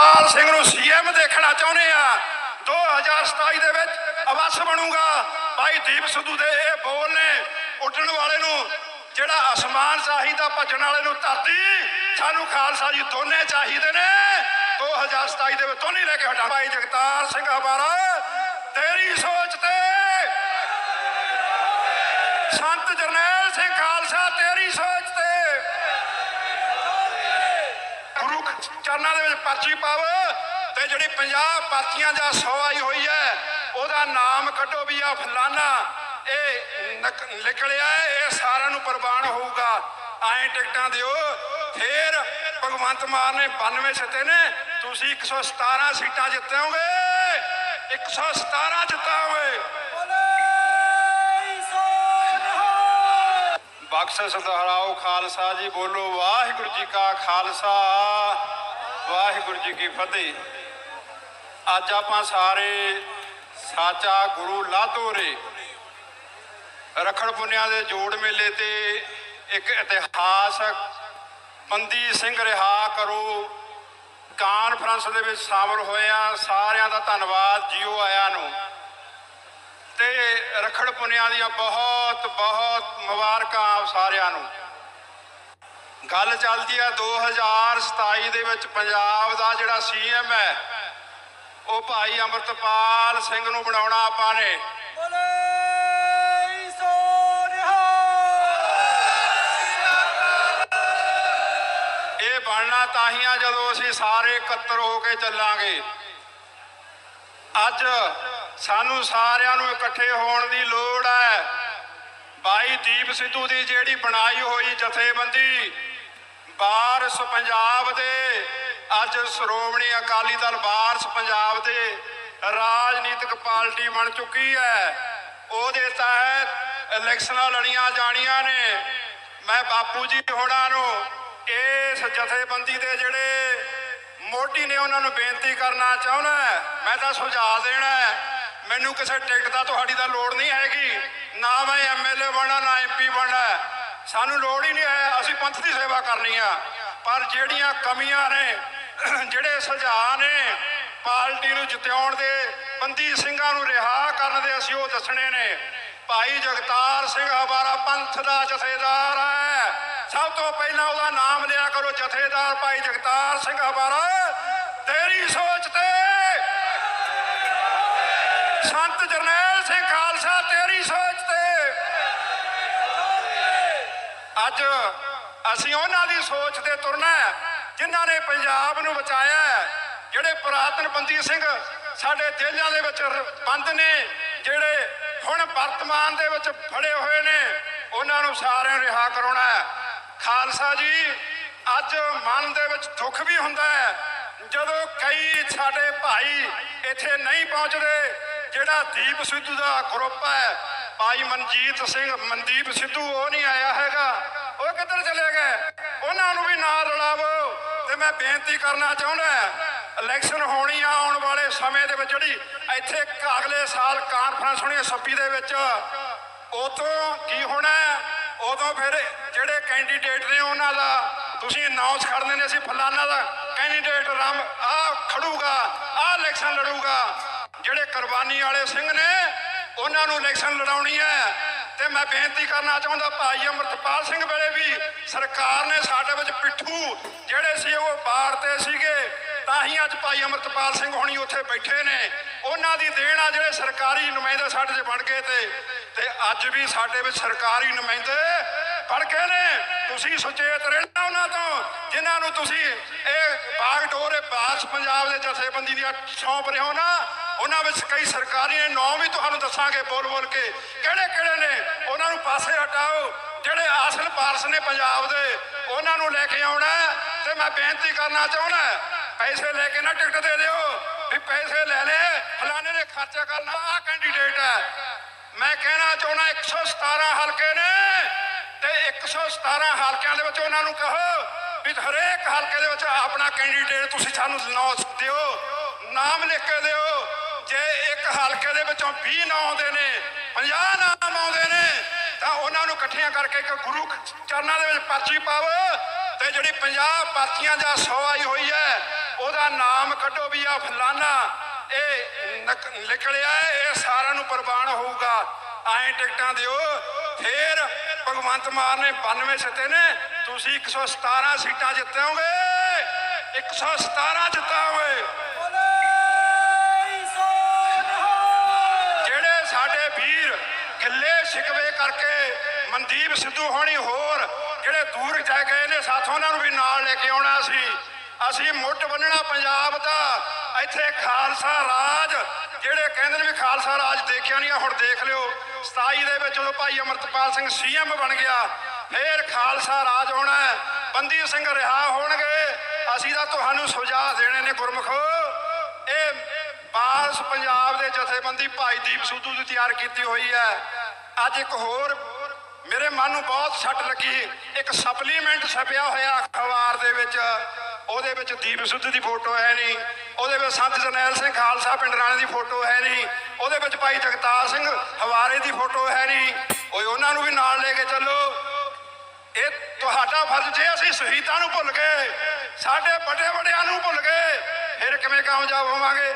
ਅਮਰਤਪਾਲ ਸਿੰਘ ਨੂੰ ਸੀਐਮ ਦੇਖਣਾ ਚਾਹੁੰਦੇ ਆ। 2027 ਦੇ ਵਿੱਚ ਅਵਸ ਬਣੂਗਾ। ਭਾਈ ਦੀਪ ਸਿੱਧੂ ਦੇ ਇਹ ਬੋਲ ਨੇ ਉੱਡਣ ਵਾਲੇ ਨੂੰ, ਜਿਹੜਾ ਅਸਮਾਨ ਚਾਹੀਦਾ ਭੱਜਣ ਵਾਲੇ ਨੂੰ ਧਰਤੀ, ਸਾਨੂੰ ਖਾਲਸਾ ਜੀ ਦੋਨੇ ਚਾਹੀਦੇ ਨੇ। 2027 ਦੇ ਵਿੱਚ ਦੋਨੇ ਲੈ ਕੇ ਹਟਾ ਭਾਈ ਜਗਤਾਰ ਸਿੰਘ ਹਵਾਰਾ ਤੇਰੀ ਸੋਚ ਤੇ। ਸੰਤ ਜਰਨੈਲ ਸਿੰਘ ਖਾਲਸਾ, ਤੇਰੀ ਸੋਚ ਤੇ ਗੁਰੂ ਚਰਨਾਂ ਦੇ ਵਿੱਚ ਪਰਚੀ ਪਾਵ ਤੇ ਜਿਹੜੀ 50 ਪਰਚੀਆਂ ਜਾਂ 100 ਆਈ ਹੋਈ ਹੈ, ਉਹਦਾ ਨਾਮ ਕੱਢੋ ਵੀ ਆ ਫਲਾਨਾ। ਇਹ ਨਿਕਲਿਆ ਇਹ ਸਾਰਿਆਂ ਨੂੰ ਪ੍ਰਵਾਨ ਹੋਊਗਾ। ਐਂ ਟਿਕਟਾਂ ਦਿਓ। ਫੇਰ ਭਗਵੰਤ ਮਾਨ ਨੇ 92 ਜਿੱਤੇ ਨੇ। ਤੁਸੀਂ 117 ਸੀਟਾਂ ਜਿੱਤੋਗੇ 117 ਜਿੱਤਾਂਗੇ। ਬਖਸ਼ ਦੁਹਰਾਓ ਖਾਲਸਾ ਜੀ, ਬੋਲੋ ਵਾਹਿਗੁਰੂ ਜੀ ਕਾ ਖਾਲਸਾ। ਵਾਹਿਗੁਰੂ ਜੀ ਕੀ ਫਤਿਹ। ਅੱਜ ਆਪਾਂ ਸਾਰੇ ਸਾਚਾ ਗੁਰੂ ਲਾਧੋਰੇ ਰਖੜ ਪੁੰਨਿਆ ਦੇ ਜੋੜ ਮੇਲੇ ਤੇ ਇੱਕ ਇਤਿਹਾਸਕ ਬੰਦੀ ਸਿੰਘ ਰਿਹਾ ਕਰੋ। ਕਾਨਫਰੰਸ ਦੇ ਵਿੱਚ ਸ਼ਾਮਲ ਹੋਏ ਆ ਸਾਰਿਆਂ ਦਾ ਧੰਨਵਾਦ ਜੀਓ ਆਇਆਂ ਨੂੰ। ਤੇ ਰਖੜ ਪੁੰਨਿਆ ਦੀਆਂ ਬਹੁਤ ਬਹੁਤ ਮੁਬਾਰਕਾਂ ਆਪ ਸਾਰਿਆਂ ਨੂੰ। ਗੱਲ ਚੱਲਦੀ ਹੈ 2027 ਦੇ ਵਿੱਚ ਪੰਜਾਬ ਦਾ ਜਿਹੜਾ ਸੀਐਮ ਹੈ ਉਹ ਭਾਈ ਅਮਰਤਪਾਲ ਸਿੰਘ ਨੂੰ ਬਣਾਉਣਾ ਆਪਾਂ ਨੇ। ਇਹ ਬਣਨਾ ਤਾਂ ਹੀ ਆ ਜਦੋਂ ਅਸੀਂ ਸਾਰੇ ਇਕੱਤਰ ਹੋ ਕੇ ਚੱਲਾਂਗੇ। ਅੱਜ ਸਾਨੂੰ ਸਾਰਿਆਂ ਨੂੰ ਇਕੱਠੇ ਹੋਣ ਦੀ ਲੋੜ ਹੈ। ਭਾਈ ਦੀਪ ਸਿੱਧੂ ਦੀ ਜਿਹੜੀ ਬਣਾਈ ਹੋਈ ਜਥੇਬੰਦੀ ਬਾਰਸ ਪੰਜਾਬ ਦੇ, ਅੱਜ ਸ਼੍ਰੋਮਣੀ ਅਕਾਲੀ ਦਲ ਬਾਰਸ ਪੰਜਾਬ ਦੇ ਰਾਜਨੀਤਿਕ ਪਾਰਟੀ ਬਣ ਚੁੱਕੀ ਹੈ। ਉਹਦੇ ਤਹਿਤ ਇਲੈਕਸ਼ਨਾਂ ਲੜੀਆਂ ਜਾਣੀਆਂ ਨੇ। ਮੈਂ ਬਾਪੂ ਜੀ ਹੋਣਾ ਨੂੰ ਇਸ ਜਥੇਬੰਦੀ ਦੇ ਜਿਹੜੇ ਮੋਢੀ ਨੇ ਉਹਨਾਂ ਨੂੰ ਬੇਨਤੀ ਕਰਨਾ ਚਾਹੁੰਦਾ ਮੈਂ ਤਾਂ ਸੁਝਾਅ ਦੇਣਾ ਮੈਨੂੰ ਕਿਸੇ ਟਿਕਟ ਦਾ ਤੁਹਾਡੀ ਦਾ ਲੋੜ ਨਹੀਂ ਹੈਗੀ। ਨਾ ਮੈਂ ਐਮਐਲਏ ਬਣਨਾ ਨਾ ਐਮਪੀ ਬਣਨਾ ਸਾਨੂੰ ਲੋੜ ਹੀ ਨਹੀਂ ਹੈ, ਅਸੀਂ ਪੰਥ ਦੀ ਸੇਵਾ ਕਰਨੀ ਆ। ਪਰ ਜਿਹੜੀਆਂ ਕਮੀਆਂ ਨੇ, ਜਿਹੜੇ ਸੁਝਾਅ ਨੇ ਪਾਰਟੀ ਨੂੰ ਜਿਤਾਉਣ ਦੇ, ਬੰਦੀ ਸਿੰਘਾਂ ਨੂੰ ਰਿਹਾ ਕਰਨ ਦੇ ਅਸੀਂ ਉਹ ਦੱਸਣੇ ਨੇ। ਭਾਈ ਜਗਤਾਰ ਸਿੰਘ ਹਵਾਰਾ ਪੰਥ ਦਾ ਜਥੇਦਾਰ ਹੈ। ਸਭ ਤੋਂ ਪਹਿਲਾਂ ਉਹਦਾ ਨਾਮ ਲਿਆ ਕਰੋ ਜਥੇਦਾਰ ਭਾਈ ਜਗਤਾਰ ਸਿੰਘ ਹਵਾਰਾ ਤੇਰੀ ਸੋਚ ਤੇ ਅੱਜ ਅਸੀਂ ਉਹਨਾਂ ਦੀ ਸੋਚ ਤੇ ਤੁਰਨਾ ਹੈ, ਜਿਨ੍ਹਾਂ ਨੇ ਪੰਜਾਬ ਨੂੰ ਬਚਾਇਆ ਹੈ। ਜਿਹੜੇ ਪੁਰਾਤਨ ਬੰਦੀ ਸਿੰਘ ਸਾਡੇ ਜੇਲ੍ਹਾਂ ਦੇ ਵਿੱਚ ਬੰਦ ਨੇ ਜਿਹੜੇ ਹੁਣ ਵਰਤਮਾਨ ਦੇ ਵਿੱਚ ਫੜੇ ਹੋਏ ਨੇ ਉਹਨਾਂ ਨੂੰ ਸਾਰਿਆਂ ਨੂੰ ਰਿਹਾ ਕਰਾਉਣਾ ਹੈ ਖਾਲਸਾ ਜੀ ਅੱਜ ਮਨ ਦੇ ਵਿੱਚ ਦੁੱਖ ਵੀ ਹੁੰਦਾ ਹੈ ਜਦੋਂ ਕਈ ਸਾਡੇ ਭਾਈ ਇੱਥੇ ਨਹੀਂ ਪਹੁੰਚਦੇ ਜਿਹੜਾ ਦੀਪ ਸਿੱਧੂ ਦਾ ਗਰੁੱਪ ਹੈ ਭਾਈ ਮਨਜੀਤ ਸਿੰਘ, ਮਨਦੀਪ ਸਿੱਧੂ, ਉਹ ਨਹੀਂ ਆਇਆ ਹੈਗਾ। ਉਹ ਕਿੱਧਰ ਚਲੇ ਗਏ? ਉਹਨਾਂ ਨੂੰ ਵੀ ਨਾਲ ਰਲਾਵੋ। ਤੇ ਮੈਂ ਬੇਨਤੀ ਕਰਨਾ ਚਾਹੁੰਦਾ ਇਲੈਕਸ਼ਨ ਹੋਣੀ ਆ ਆਉਣ ਵਾਲੇ ਸਮੇਂ ਦੇ ਵਿੱਚ ਜਿਹੜੀ ਇੱਥੇ ਅਗਲੇ ਸਾਲ ਕਾਨਫਰੰਸ ਹੋਣੀ ਹੈ 26 ਦੇ ਵਿੱਚ, ਉਦੋਂ ਕੀ ਹੋਣਾ ਉਦੋਂ ਫਿਰ ਜਿਹੜੇ ਕੈਂਡੀਡੇਟ ਨੇ ਉਹਨਾਂ ਦਾ, ਤੁਸੀਂ ਅਨਾਉਂਸ ਕਰ ਦਿੰਦੇ ਅਸੀਂ ਫਲਾਨਾ ਦਾ ਕੈਂਡੀਡੇਟ ਰਾਮ ਆ ਖੜੂਗਾ ਆ ਇਲੈਕਸ਼ਨ ਲੜੂਗਾ। ਜਿਹੜੇ ਕੁਰਬਾਨੀ ਵਾਲੇ ਸਿੰਘ ਨੇ ਉਹਨਾਂ ਨੂੰ ਇਲੈਕਸ਼ਨ ਲੜਾਉਣੀ ਹੈ। ਤੇ ਮੈਂ ਬੇਨਤੀ ਕਰਨਾ ਚਾਹੁੰਦਾ ਭਾਈ ਅਮਰਤਪਾਲ ਸਿੰਘ ਵੇਲੇ ਵੀ ਸਰਕਾਰ ਨੇ ਸਾਡੇ ਵਿੱਚ ਪਿੱਠੂ ਜਿਹੜੇ ਸੀ ਉਹ ਬਾੜ ਤੇ ਸੀਗੇ, ਤਾਂ ਹੀ ਅੱਜ ਭਾਈ ਅਮਰਤਪਾਲ ਸਿੰਘ ਹੋਣੀ ਉੱਥੇ ਬੈਠੇ ਨੇ। ਉਹਨਾਂ ਦੀ ਦੇਣ ਆ ਜਿਹੜੇ ਸਰਕਾਰੀ ਨੁਮਾਇੰਦੇ ਸਾਡੇ 'ਚ ਬਣ ਗਏ ਤੇ ਤੇ ਅੱਜ ਵੀ ਸਾਡੇ ਵਿੱਚ ਸਰਕਾਰੀ ਨੁਮਾਇੰਦੇ ਬਣ ਗਏ ਨੇ। ਤੁਸੀਂ ਸੁਚੇਤ ਰਹਿਣਾ ਉਹਨਾਂ ਤੋਂ, ਜਿਨ੍ਹਾਂ ਨੂੰ ਤੁਸੀਂ ਇਹ ਬਾਗਡੋਰ ਬਾਸ ਪੰਜਾਬ ਦੇ ਜਥੇਬੰਦੀ ਦੀਆਂ ਸੌਂਪ ਰਹੇ ਹੋ ਨਾ ਉਹਨਾਂ ਵਿੱਚ ਕਈ ਸਰਕਾਰੀ ਨੇ, ਨਾਂ ਵੀ ਤੁਹਾਨੂੰ ਦੱਸਾਂਗੇ ਬੋਲ ਬੋਲ ਕੇ। ਕਿਹੜੇ ਕਿਹੜੇ ਨੇ? ਉਹਨਾਂ ਨੂੰ ਪਾਸੇ ਹਟਾਓ। ਜਿਹੜੇ ਆਸਲ ਪਾਰਸ ਨੇ ਪੰਜਾਬ ਦੇ, ਉਹਨਾਂ ਨੂੰ ਲੈ ਕੇ ਆਉਣਾ ਤੇ ਮੈਂ ਬੇਨਤੀ ਕਰਨਾ ਚਾਹੁੰਦਾ ਪੈਸੇ ਲੈ ਕੇ ਨਾ ਟਿਕਟ ਦੇ ਦਿਓ। ਵੀ ਪੈਸੇ ਲੈ ਲੈ, ਫਲਾਣੇ ਨੇ ਖਰਚਾ ਕਰਨਾ ਆ ਕੈਂਡੀਡੇਟ ਹੈ। ਮੈਂ ਕਹਿਣਾ ਚਾਹੁੰਦਾ 117 ਹਲਕੇ ਨੇ ਤੇ 117 ਹਲਕਿਆਂ ਦੇ ਵਿੱਚ ਉਹਨਾਂ ਨੂੰ ਕਹੋ ਵੀ ਹਰੇਕ ਹਲਕੇ ਦੇ ਵਿੱਚ ਆਪਣਾ ਕੈਂਡੀਡੇਟ ਤੁਸੀਂ ਸਾਨੂੰ ਨਾਂ ਦਿਓ, ਨਾਮ ਲਿਖ ਕੇ ਦਿਓ। ਜੇ ਇੱਕ ਹਲਕੇ ਦੇ ਵਿੱਚੋਂ 20 ਨਾਂ ਆਉਂਦੇ ਨੇ 50 ਨਾਮ ਆਉਂਦੇ ਨੇ, ਤਾਂ ਉਹਨਾਂ ਨੂੰ ਇਕੱਠੀਆਂ ਕਰਕੇ ਇੱਕ ਗੁਰੂ ਚਰਨਾਂ ਦੇ ਵਿੱਚ ਪਰਚੀ ਪਾਵੋ ਤੇ ਜਿਹੜੀ 50 ਪਰਚੀਆਂ ਜਾਂ 100 ਆਈ ਹੋਈ ਹੈ, ਉਹਦਾ ਨਾਮ ਕੱਢੋ ਵੀ ਆ ਫਲਾਨਾ, ਇਹ ਨਿਕਲਿਆ ਇਹ ਸਾਰਿਆਂ ਨੂੰ ਪ੍ਰਵਾਨ ਹੋਊਗਾ। ਐਂ ਟਿਕਟਾਂ ਦਿਓ, ਫੇਰ ਭਗਵੰਤ ਮਾਨ ਨੇ 92 ਜਿੱਤੇ ਨੇ, ਤੁਸੀਂ 117 ਸੀਟਾਂ ਜਿੱਤੋਗੇ 117 ਜਿੱਤਾਂਗੇ ਵੀਰ ਗਿੱਲੇ ਸ਼ਿਕਵੇ ਕਰਕੇ ਮਨਦੀਪ ਸਿੱਧੂ ਹੋਣੀ ਹੋਰ ਜਿਹੜੇ ਦੂਰ ਜਾ ਗਏ ਨੇ, ਸਾਥੋਂ ਉਹਨਾਂ ਨੂੰ ਵੀ ਨਾਲ ਲੈ ਕੇ ਆਉਣਾ ਸੀ। ਅਸੀਂ ਮੁੱਢ ਬੰਨਣਾ ਪੰਜਾਬ ਦਾ। ਇੱਥੇ ਖਾਲਸਾ ਰਾਜ, ਜਿਹੜੇ ਕਹਿੰਦੇ ਨੇ ਵੀ ਖਾਲਸਾ ਰਾਜ ਦੇਖਿਆ ਨਹੀਂ ਹੁਣ ਦੇਖ ਲਿਓ। 27 ਦੇ ਵਿੱਚ ਜਦੋਂ ਭਾਈ ਅਮਰਤਪਾਲ ਸਿੰਘ ਸੀਐਮ ਬਣ ਗਿਆ। ਫੇਰ ਖਾਲਸਾ ਰਾਜ ਹੋਣਾ ਬੰਦੀ ਸਿੰਘ ਰਿਹਾ ਹੋਣਗੇ। ਅਸੀਂ ਤਾਂ ਤੁਹਾਨੂੰ ਸੁਝਾਅ ਦੇਣੇ ਨੇ ਗੁਰਮਖੋ। ਬਾਰਸ ਪੰਜਾਬ ਦੇ ਜਥੇਬੰਦੀ ਭਾਈ ਦੀਪ ਸਿੱਧੂ ਦੀ ਤਿਆਰ ਕੀਤੀ ਹੋਈ ਹੈ। ਅੱਜ ਇੱਕ ਹੋਰ ਮੇਰੇ ਮਨ ਨੂੰ ਬਹੁਤ ਛੱਟ ਲੱਗੀ। ਇੱਕ ਸਪਲੀਮੈਂਟ ਛਪਿਆ ਹੋਇਆ ਅਖਬਾਰ ਦੇ ਵਿੱਚ। ਉਹਦੇ ਵਿੱਚ ਦੀਪ ਸਿੱਧੂ ਦੀ ਫੋਟੋ ਹੈ ਨਹੀਂ। ਉਹਦੇ ਵਿੱਚ ਸੰਤ ਜਰਨੈਲ ਸਿੰਘ ਖਾਲਸਾ ਪਿੰਡ ਰਾਣੇ ਦੀ ਫੋਟੋ ਹੈ ਨਹੀਂ। ਉਹਦੇ ਵਿੱਚ ਭਾਈ ਜਗਤਾਰ ਸਿੰਘ ਹਵਾਰੇ ਦੀ ਫੋਟੋ ਹੈ ਨਹੀਂ। ਓਏ, ਉਹਨਾਂ ਨੂੰ ਵੀ ਨਾਲ ਲੈ ਕੇ ਚੱਲੋ। ਇਹ ਤੁਹਾਡਾ ਫਰਜ਼ ਜੇ ਅਸੀਂ ਸ਼ਹੀਦਾਂ ਨੂੰ ਭੁੱਲ ਗਏ, ਸਾਡੇ ਵੱਡੇ ਵੱਡਿਆਂ ਨੂੰ ਭੁੱਲ ਗਏ ਫਿਰ ਕਿਵੇਂ ਕਾਮਯਾਬ ਹੋਵਾਂਗੇ?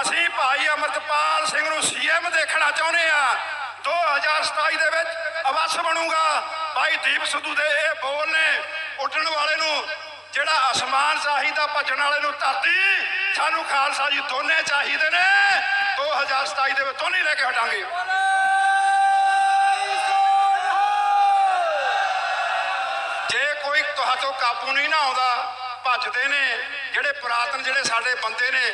ਅਸੀਂ ਭਾਈ ਅਮਰਤਪਾਲ ਸਿੰਘ ਨੂੰ ਸੀਐਮ ਦੇਖਣਾ ਚਾਹੁੰਦੇ ਆ 2027 ਦੇ ਵਿੱਚ ਅਵਸ ਬਣੂਗਾ। ਭਾਈ ਦੀਪ ਸਿੱਧੂ ਦੇ ਇਹ ਬੋਲ ਨੇ ਉੱਡਣ ਵਾਲੇ ਨੂੰ, ਜਿਹੜਾ ਅਸਮਾਨ ਚਾਹੀਦਾ ਭੱਜਣ ਵਾਲੇ ਨੂੰ ਧਰਤੀ, ਸਾਨੂੰ ਖਾਲਸਾ ਜੀ ਦੋਨੇ ਚਾਹੀਦੇ ਨੇ। 2027 ਦੇ ਵਿੱਚ ਦੋਨੇ ਲੈ ਕੇ ਹਟਾਂਗੇ। ਜੇ ਕੋਈ ਤੁਹਾਤੋਂ ਕਾਬੂ ਨਹੀਂ ਨਾ ਆਉਂਦਾ ਭੱਜਦੇ ਨੇ, ਜਿਹੜੇ ਪੁਰਾਤਨ ਜਿਹੜੇ ਸਾਡੇ ਬੰਦੇ ਨੇ,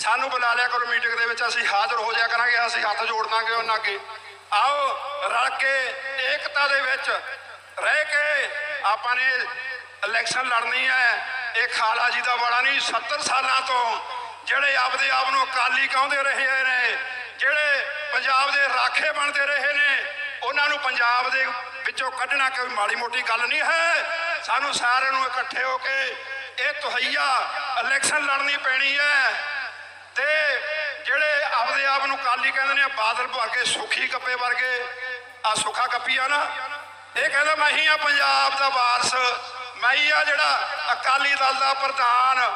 ਸਾਨੂੰ ਬੁਲਾ ਲਿਆ ਕਰੋ ਮੀਟਿੰਗ ਦੇ ਵਿੱਚ, ਅਸੀਂ ਹਾਜ਼ਰ ਹੋ ਜਾਇਆ ਕਰਾਂਗੇ, ਅਸੀਂ ਹੱਥ ਜੋੜ ਦਾਂਗੇ ਉਹਨਾਂ ਅੱਗੇ। ਆਓ, ਰਲ ਕੇ ਏਕਤਾ ਦੇ ਵਿੱਚ ਰਹਿ ਕੇ ਆਪਾਂ ਨੇ ਇਲੈਕਸ਼ਨ ਲੜਨੀ ਹੈ। ਇਹ ਖਾਲਾ ਜੀ ਦਾ ਬੜਾ ਨਹੀਂ 70 ਸਾਲਾਂ ਤੋਂ ਜਿਹੜੇ ਆਪਦੇ ਆਪ ਨੂੰ ਅਕਾਲੀ ਕਹਿੰਦੇ ਰਹੇ ਨੇ, ਜਿਹੜੇ ਪੰਜਾਬ ਦੇ ਰਾਖੇ ਬਣਦੇ ਰਹੇ ਨੇ, ਉਹਨਾਂ ਨੂੰ ਪੰਜਾਬ ਦੇ ਵਿੱਚੋਂ ਕੱਢਣਾ ਕੋਈ ਮਾੜੀ ਮੋਟੀ ਗੱਲ ਨਹੀਂ ਹੈ। ਸਾਨੂੰ ਸਾਰਿਆਂ ਨੂੰ ਇਕੱਠੇ ਹੋ ਕੇ ਇਹ ਤੁਹਈਆ ਇਲੈਕਸ਼ਨ ਲੜਨੀ ਪੈਣੀ ਹੈ। ਤੇ ਜਿਹੜੇ ਆਪਦੇ ਆਪ ਨੂੰ ਕਾਲੀ ਕਹਿੰਦੇ ਨੇ, ਬਾਦਲ ਵਰਗੇ ਸੁਖੀ ਕੱਪੇ ਵਰਗੇ ਆ ਸੁਖਾ ਕੱਪੀ ਨਾ। ਇਹ ਕਹਿੰਦਾ, ਮੈਂ ਹੀ ਆ ਪੰਜਾਬ ਦਾ ਵਾਰਸ, ਮੈਂ ਹੀ ਆ ਜਿਹੜਾ ਅਕਾਲੀ ਦਲ ਦਾ ਪ੍ਰਧਾਨ।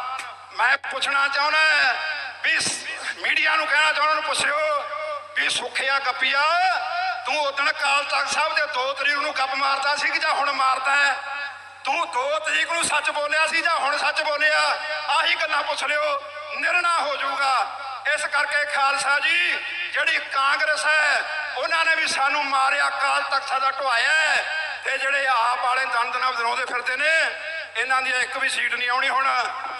ਮੈਂ ਪੁੱਛਣਾ ਚਾਹੁੰਦਾ ਵੀ ਮੀਡੀਆ ਨੂੰ ਕਹਿਣਾ ਚਾਹੁੰਦਾ ਨੂੰ ਪੁੱਛਿਓ ਵੀ ਸੁਖਿਆ ਕੱਪੀਆ ਤੂੰ ਉਦੋਂ ਕਾਲ ਤਖਤ ਸਾਹਿਬ ਦੇ ਦੋ ਤਰੀਕ ਨੂੰ ਗੱਪ ਮਾਰਦਾ ਸੀ ਕਿ ਜਾਂ ਹੁਣ ਮਾਰਦਾ ਹੈ? ਤੂੰ 2 ਤਰੀਕ ਨੂੰ ਸੱਚ ਬੋਲਿਆ ਸੀ ਜਾਂ ਹੁਣ ਸੱਚ ਬੋਲਿਆ? ਆਹੀ ਗੱਲਾਂ ਪੁੱਛ ਲਿਓ, ਨਿਰਣਾ ਹੋ ਜਾਊਗਾ। ਇਸ ਕਰਕੇ ਖਾਲਸਾ ਜੀ, ਜਿਹੜੀ ਕਾਂਗਰਸ ਹੈ, ਉਹਨਾਂ ਨੇ ਵੀ ਸਾਨੂੰ ਮਾਰਿਆ ਕਾਲ ਤਖਤ ਦਾ ਢਵਾਇਆ ਤੇ ਜਿਹੜੇ ਆਪ ਵਾਲੇ ਦੰਦ ਦੰਦਾਂ ਫਿਰਦੇ ਨੇ, ਇਹਨਾਂ ਦੀ ਇੱਕ ਵੀ ਸੀਟ ਨਹੀਂ ਆਉਣੀ ਹੁਣ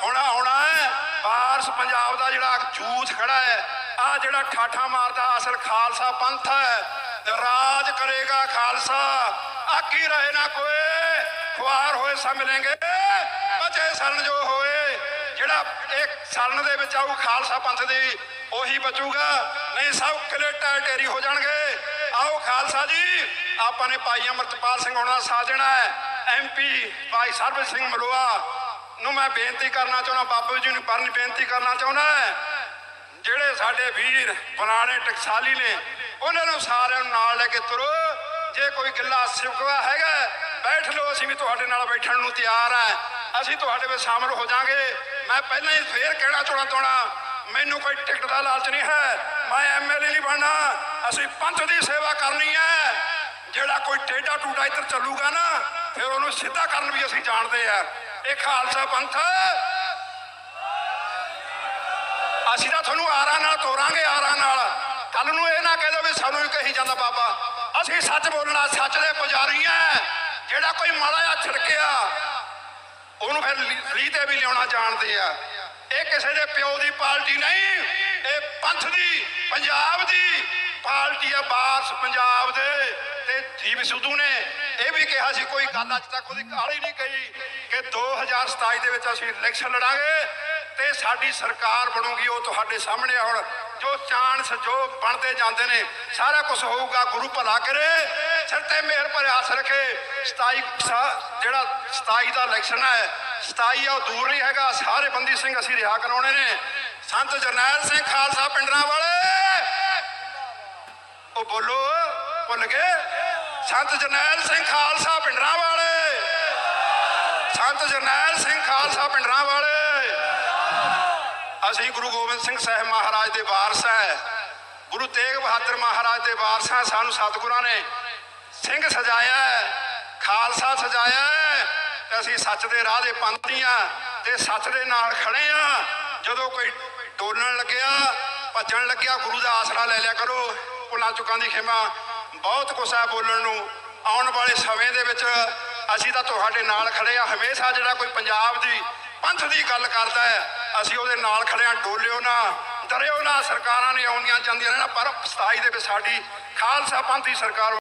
ਹੁਣ ਆਉਣਾ ਹੈ। ਬਾਰਸ ਪੰਜਾਬ ਦਾ ਜਿਹੜਾ ਜੂਥ ਖੜਾ ਹੈ ਆ ਜਿਹੜਾ ਠਾਠਾ ਮਾਰਦਾ ਅਸਲ ਖਾਲਸਾ ਪੰਥ ਹੈ ਰਾਜ ਕਰੇਗਾ ਖਾਲਸਾ। ਆਕੀ ਰਹੇ ਨਾ ਕੋਈ। ਖੁਆਰ ਹੋਏ ਸਭ ਮਿਲेंगे ਬਚੇ ਸਰਨ ਜੋ ਹੋਏ, ਜਿਹੜਾ ਇੱਕ ਸਰਨ ਦੇ ਵਿੱਚ ਆਊ ਖਾਲਸਾ ਪੰਥ ਦੀ, ਉਹੀ ਬਚੂਗਾ, ਨਹੀਂ ਸਭ ਕਲੇਟਾ ਟੇਰੀ ਹੋ ਜਾਣਗੇ। ਆਓ ਖਾਲਸਾ ਜੀ, ਆਪਾਂ ਨੇ ਭਾਈ ਅਮਰਤਪਾਲ ਸਿੰਘ ਹੋਣਾ ਸਾਥ ਦੇਣਾ ਹੈ ਐਮਪੀ ਭਾਈ ਸਰਬਜੀਤ ਸਿੰਘ ਮਲੋਆ ਨੂੰ ਮੈਂ ਬੇਨਤੀ ਕਰਨਾ ਚਾਹੁੰਦਾ ਬਾਪੂ ਜੀ ਨੂੰ ਪਰਨ ਬੇਨਤੀ ਕਰਨਾ ਚਾਹੁੰਦਾ ਜਿਹੜੇ ਸਾਡੇ ਵੀਰ ਪੁਰਾਣੇ ਟਕਸਾਲੀ ਨੇ, ਉਹਨਾਂ ਨੂੰ ਸਾਰਿਆਂ ਨੂੰ ਨਾਲ ਲੈ ਕੇ ਤੁਰੋ, ਜੇ ਕੋਈ ਗਿੱਲਾ ਸਿਵਕਵਾ ਹੈਗਾ ਬੈਠ ਲਓ, ਅਸੀਂ ਵੀ ਤੁਹਾਡੇ ਨਾਲ ਬੈਠਣ ਨੂੰ ਤਿਆਰ ਆ। ਅਸੀਂ ਤੁਹਾਡੇ ਵਿੱਚ ਸ਼ਾਮਲ ਹੋ ਜਾਾਂਗੇ ਮੈਂ ਪਹਿਲਾਂ ਹੀ ਫੇਰ ਕਹਿਣਾ ਚਾਹਣਾ ਚਾਹਣਾ ਮੈਨੂੰ ਕੋਈ ਟਿਕਟ ਦਾ ਲਾਲਚ ਨਹੀਂ ਹੈ। ਮੈਂ ਐਮਐਲਏ ਨਹੀਂ ਬਣਨਾ। ਅਸੀਂ ਪੰਥ ਦੀ ਸੇਵਾ ਕਰਨੀ ਹੈ। ਜਿਹੜਾ ਕੋਈ ਟੇਡਾ ਟੂਟਾ ਇੱਧਰ ਚੱਲੂਗਾ ਨਾ, ਫਿਰ ਉਹਨੂੰ ਸਿੱਧਾ ਕਰਨ ਵੀ ਅਸੀਂ ਜਾਣਦੇ ਆ। ਇਹ ਖਾਲਸਾ ਪੰਥ। ਅਸੀਂ ਤਾਂ ਤੁਹਾਨੂੰ ਆਰਾਂ ਨਾਲ ਤੋਰਾਂਗੇ, ਆਰਾਂ ਨਾਲ। ਕੱਲ ਨੂੰ ਇਹ ਨਾ ਕਹਿ ਦਿਓ ਵੀ ਸਾਨੂੰ ਹੀ ਕਹੀ ਜਾਂਦਾ ਬਾਬਾ, ਅਸੀਂ ਸੱਚ ਬੋਲਣਾ, ਸੱਚ ਦੇ ਪੁਜਾਰੀ ਆ। ਜਿਹੜਾ ਕੋਈ ਮਾੜਾ ਜਿਹਾ ਛਿੜਕਿਆ, ਉਹਨੂੰ ਫਿਰ ਲੀ ਤੇ ਵੀ ਲਿਆਉਣਾ ਜਾਣਦੇ ਆ। ਇਹ ਕਿਸੇ ਦੇ ਪਿਓ ਦੀ ਪਾਰਟੀ ਨਹੀਂ, ਇਹ ਪੰਥ ਦੀ, ਪੰਜਾਬ ਦੀ ਪਾਰਟੀ ਆ ਬਾਰਸ ਪੰਜਾਬ ਦੇ। ਤੇ ਜੀਵ ਸਿੱਧੂ ਨੇ ਇਹ ਵੀ ਕਿਹਾ ਸੀ, ਕੋਈ ਗੱਲ ਅੱਜ ਤੱਕ ਉਹਦੀ ਕਾਲੀ ਨਹੀਂ ਕਹੀ ਕਿ 2027 ਦੇ ਵਿੱਚ ਅਸੀਂ ਇਲੈਕਸ਼ਨ ਲੜਾਂਗੇ ਤੇ ਸਾਡੀ ਸਰਕਾਰ ਬਣੂਗੀ, ਉਹ ਤੁਹਾਡੇ ਸਾਹਮਣੇ ਹੁਣ। ਜੋ ਚਾਂਸ ਜੋ ਬਣਦੇ ਜਾਂਦੇ ਨੇ, ਸਾਰਾ ਕੁਝ ਹੋਊਗਾ ਗੁਰੂ ਭਲਾ ਕਰੇ। ਸਿਰ ਤੇ ਮਿਹਰ ਭਰੇ ਹੱਥ ਰੱਖੇ। 27 ਜਿਹੜਾ 27 ਦਾ ਇਲੈਕਸ਼ਨ ਹੈ 27 ਉਹ ਦੂਰ ਨਹੀਂ ਹੈਗਾ। ਸਾਰੇ ਬੰਦੀ ਸਿੰਘ ਅਸੀਂ ਰਿਹਾ ਕਰਾਉਣੇ ਨੇ। ਸੰਤ ਜਰਨੈਲ ਸਿੰਘ ਖਾਲਸਾ ਪਿੰਡਰਾਂ ਵਾਲੇ। ਉਹ ਬੋਲੋ, ਭੁੱਲ ਗਏ? ਸੰਤ ਜਰਨੈਲ ਸਿੰਘ ਖਾਲਸਾ ਪਿੰਡਰਾਂ ਵਾਲੇ। ਸੰਤ ਜਰਨੈਲ ਸਿੰਘ ਖਾਲਸਾ ਪਿੰਡਰਾਂ ਵਾਲੇ ਅਸੀਂ ਗੁਰੂ ਗੋਬਿੰਦ ਸਿੰਘ ਸਾਹਿਬ ਮਹਾਰਾਜ ਦੇ ਵਾਰਸ ਹੈ। ਗੁਰੂ ਤੇਗ ਬਹਾਦਰ ਮਹਾਰਾਜ ਦੇ ਵਾਰਸ ਹਾਂ, ਸਾਨੂੰ ਸਤਿਗੁਰਾਂ ਨੇ ਸਿੰਘ ਸਜਾਇਆ ਖਾਲਸਾ ਸਜਾਇਆ ਤੇ ਅਸੀਂ ਸੱਚ ਦੇ ਰਾਹ ਦੇ ਪੰਥੀ ਹਾਂ ਤੇ ਸੱਚ ਦੇ ਨਾਲ ਖੜੇ ਹਾਂ। ਜਦੋਂ ਕੋਈ ਡੋਲਣ ਲੱਗਿਆ, ਭੱਜਣ ਲੱਗਿਆ, ਗੁਰੂ ਦਾ ਆਸਰਾ ਲੈ ਲਿਆ ਕਰੋ। ਭੁੱਲਾਂ ਚੁੱਕਾਂ ਦੀ ਖਿਮਾ, ਬਹੁਤ ਕੁਛ ਹੈ ਬੋਲਣ ਨੂੰ। ਆਉਣ ਵਾਲੇ ਸਮੇਂ ਦੇ ਵਿੱਚ ਅਸੀਂ ਤਾਂ ਤੁਹਾਡੇ ਨਾਲ ਖੜੇ ਆ ਹਮੇਸ਼ਾ ਜਿਹੜਾ ਕੋਈ ਪੰਜਾਬ ਦੀ ਪੰਥ ਦੀ ਗੱਲ ਕਰਦਾ ਹੈ ਅਸੀਂ ਉਹਦੇ ਨਾਲ ਖੜੇ ਆ ਡੋਲਿਓ ਨਾ, ਡਰਿਓ ਨਾ, ਸਰਕਾਰਾਂ ਨੇ ਆਉਂਦੀਆਂ, ਜਾਂਦੀਆਂ ਰਹਿਣਾ ਪਰ 27 ਦੇ ਵਿੱਚ ਸਾਡੀ ਖਾਲਸਾ ਪੰਥੀ ਸਰਕਾਰ